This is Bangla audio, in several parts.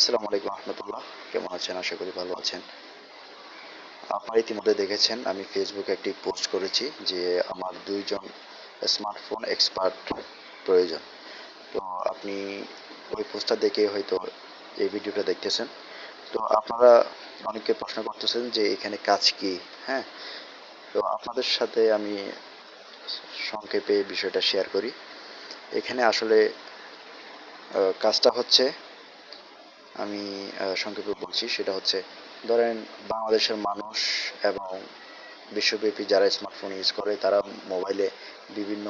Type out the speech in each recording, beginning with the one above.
আসসালামু আলাইকুম রহমতুল্লাহ। কেমন আছেন? আশা করি ভালো আছেন। আপনারা ইতিমধ্যে দেখেছেন, আমি ফেসবুকে একটি পোস্ট করেছি যে আমার দুইজন স্মার্টফোন এক্সপার্ট প্রয়োজন। তো আপনি ওই পোস্টটা দেখে হয়তো এই ভিডিওটা দেখতেছেন। তো আপনারা অনেকে প্রশ্ন করতেছেন যে এখানে কাজ কি? হ্যাঁ? তো আপনাদের সাথে আমি সংক্ষেপে বিষয়টা শেয়ার করি। এখানে আসলে কাজটা হচ্ছে আমি সংক্ষেপে বলছি, সেটা হচ্ছে, ধরেন বাংলাদেশের মানুষ এবং বিশ্বব্যাপী যারা স্মার্টফোন ইউজ করে, তারা মোবাইলে বিভিন্ন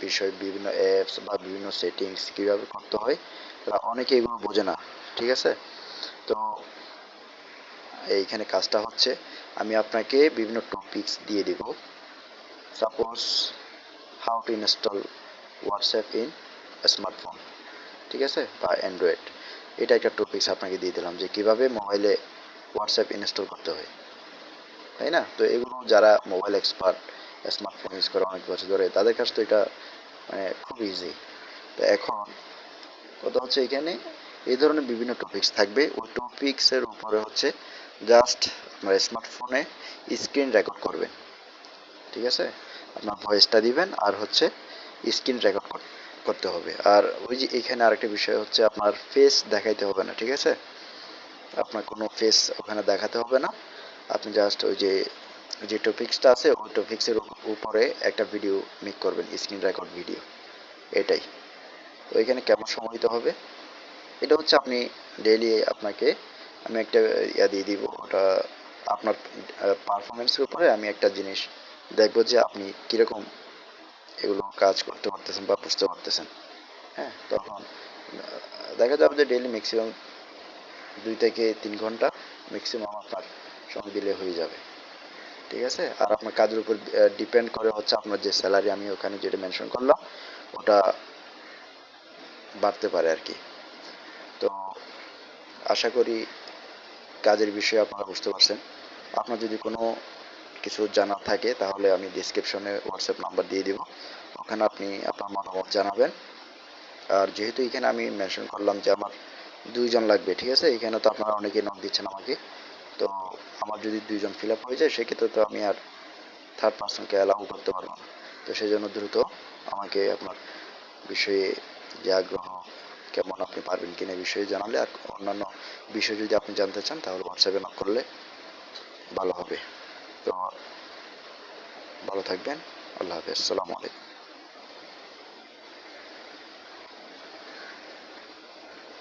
বিষয়, বিভিন্ন অ্যাপস বা বিভিন্ন সেটিংস কীভাবে করতে হয়, তারা অনেকে এগুলো বোঝে না, ঠিক আছে? তো এইখানে কাজটা হচ্ছে, আমি আপনাকে বিভিন্ন টপিকস দিয়ে দিব। Suppose how to install WhatsApp in smartphone ঠিক আছে? বা অ্যান্ড্রয়েড এটা একটা টপিকস আপনাকে দিয়ে দিলাম যে কীভাবে মোবাইলে হোয়াটসঅ্যাপ ইনস্টল করতে হয়। তাই না? তো এগুলো যারা মোবাইল এক্সপার্ট স্মার্টফোন ইউজ করে অনেক বছর ধরে, তাদের কাছে তো এটা মানে খুব ইজি তো এখন কথা হচ্ছে এখানে এই ধরনের বিভিন্ন টপিকস থাকবে। ওই টপিকসের উপরে হচ্ছে জাস্ট আপনার স্মার্টফোনে স্ক্রিন রেকর্ড করবেন। ঠিক আছে? আপনার ভয়েসটা দিবেন আর হচ্ছে স্ক্রিন রেকর্ড করতে হবে। আর ওই যে এখানে আরেকটা বিষয় হচ্ছে আপনার ফেস দেখাইতে হবে না, ঠিক আছে? আপনার কোনো ফেস ওখানে দেখাতে হবে না। আপনি জাস্ট ওই যে যে টপিক্সটা আছে, ওই টপিক্সের উপরে একটা ভিডিও মেক করবেন স্ক্রিন রেকর্ড ভিডিও এটাই। তো এখানে কেমন সময় দিতে হবে? এটা হচ্ছে আপনি ডেইলি আপনাকে আমি একটা ইয়া দিয়ে দিব, ওটা আপনার পারফরমেন্সের উপরে আমি একটা জিনিস দেখব যে আপনি কীরকম এগুলো কাজ করতে পারতেছেন বা বুঝতে পারতেছেন। হ্যাঁ তখন দেখা যাবে যে ডেইলি ম্যাক্সিমাম দুই থেকে তিন ঘণ্টা ম্যাক্সিমাম আপনার সময় দিলে হয়ে যাবে। ঠিক আছে? আর আপনার কাজের উপর ডিপেন্ড করে হচ্ছে আপনার যে স্যালারি আমি ওখানে যেটা মেনশন করলাম, ওটা বাড়তে পারে আর কি। তো আশা করি কাজের বিষয়ে আপনারা বুঝতে পারছেন। আপনার যদি কোনো কিছু জানার থাকে, তাহলে আমি ডিসক্রিপশনে হোয়াটসঅ্যাপ নাম্বার দিয়ে দিব। ওখানে আপনি আপনার মতামত জানাবেন। আর যেহেতু এখানে আমি মেনশন করলাম যে আমার দুইজন লাগবে, ঠিক আছে? এখানে তো আপনারা অনেকেই নক দিচ্ছেন আমাকে। তো আমার যদি দুইজন ফিল আপ হয়ে যায়, সেক্ষেত্রে তো আমি আর থার্ড পার্সনকে অ্যালাউ করতে পারব না। তো সেই জন্য দ্রুত আমাকে আপনার বিষয়ে যে আগ্রহ, কেমন আপনি পারবেন কিনা বিষয়ে জানালে, আর অন্যান্য বিষয় যদি আপনি জানতে চান, তাহলে হোয়াটসঅ্যাপে নক করলে ভালো হবে। তো ভালো থাকবেন। আল্লাহ হাফেজ। আসসালামু আলাইকুম।